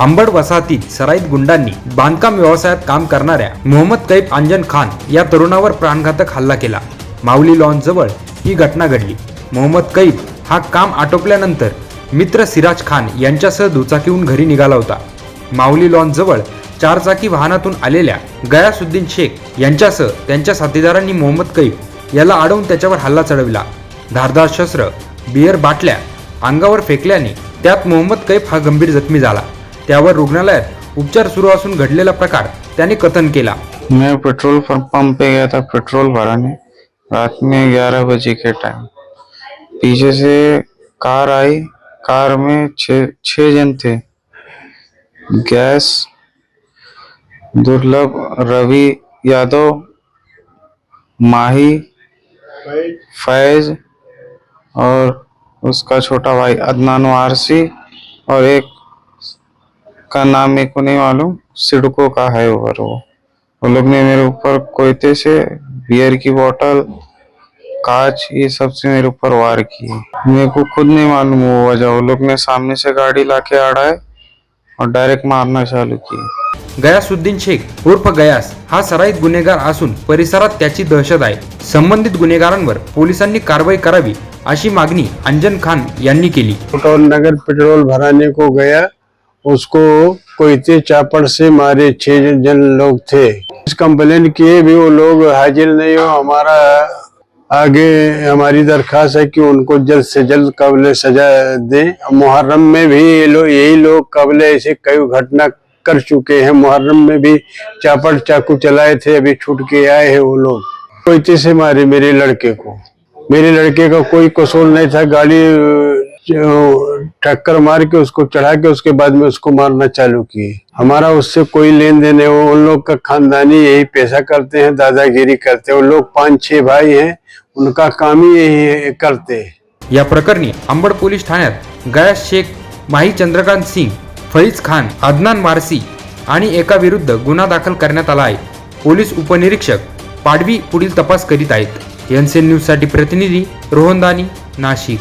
आंबड वसाहतीत सराईत गुंडांनी बांधकाम व्यवसायात काम करणाऱ्या मोहम्मद कैफ अंजन खान या तरुणावर प्राणघातक हल्ला केला. माऊली लॉन जवळ ही घटना घडली. मोहम्मद कैफ हा काम आटोपल्यानंतर मित्र सिराज खान यांच्यासह दुचाकीहून घरी निघाला होता. माऊली लॉन जवळ चारचाकी वाहनातून आलेल्या गयासुद्दीन शेख यांच्यासह त्यांच्या साथीदारांनी मोहम्मद कैफ याला अडवून त्याच्यावर हल्ला चढविला. धारदार शस्त्र बियर बाटल्या अंगावर फेकल्याने त्यात मोहम्मद कैफ हा गंभीर जखमी झाला. त्यावर रुग्णालयात उपचार सुरू असून घडलेला प्रकार त्याने कथन केला. मैं पेट्रोल पंप पे गया था पेट्रोल भराने। रात में ग्यारह बजे के टाइम पीछे से कार आई। कार में छः छः जन थे। गैस दुर्लभ। रवि यादव माही फैज और उसका छोटा भाई अदनान वारसी और एक का नाम मेरे को नहीं मालूम। सिडको का है ऊपर वो। वो लोग ने मेरे ऊपर कोयते से बियर की बोतल कांच ये सब से मेरे ऊपर वार किए। मेरे को खुद नहीं मालूम वो वजह। वो लोग ने सामने से गाड़ी लाके अड़ाए और डायरेक्ट मारना चालू किए। गयासुद्दीन शेख उर्फ गयास हा सराईत गुन्हेगार असून परिसरात त्याची दहशत आहे. संबंधित गुन्हेगारांवर पोलिसांनी कारवाई करावी अशी मागणी अंजन खान यांनी केली. पेट्रोल नगर पेट्रोल भराने को गया? उसको कोयते चापड़ से मारे छह जन लोग थे। कंप्लेन किए भी वो लोग हाजिर नहीं हो। हमारा आगे हमारी दरखास्त है कि उनको जल्द से जल्द कबल सजा दें। मुहर्रम में भी ये लोग यही लोग कबल ऐसे कई घटना कर चुके हैं। मुहर्रम में भी चापड़ चाकू चलाए थे, अभी छूट के आए हैं वो लोग। कोयते से मारे मेरे लड़के को। मेरे लड़के का कोई कसूर नहीं था। गाड़ी टक्कर मार के उसको चढ़ा के उसके बाद में उसको मारना चालू किए। हमारा उससे कोई लेन देन है वो उन लोग का खानदानी यही पैसा करते हैं दादागिरी करते हैं। वो लोग पांच छह भाई हैं उनका काम ही यही करते हैं। या प्रकरणी अंबड पोलीस ठाण्यात गयास शेख माही चंद्रकांत सिंग फैज खान अदनान मारसी आणि एका विरुद्ध गुन्हा दाखल करण्यात आला आहे. पोलीस उपनिरीक्षक पाडवी पुढील तपास करीत आहेत. एनसीएन न्यूजसाठी प्रतिनिधी रोहनदानी नाशिक.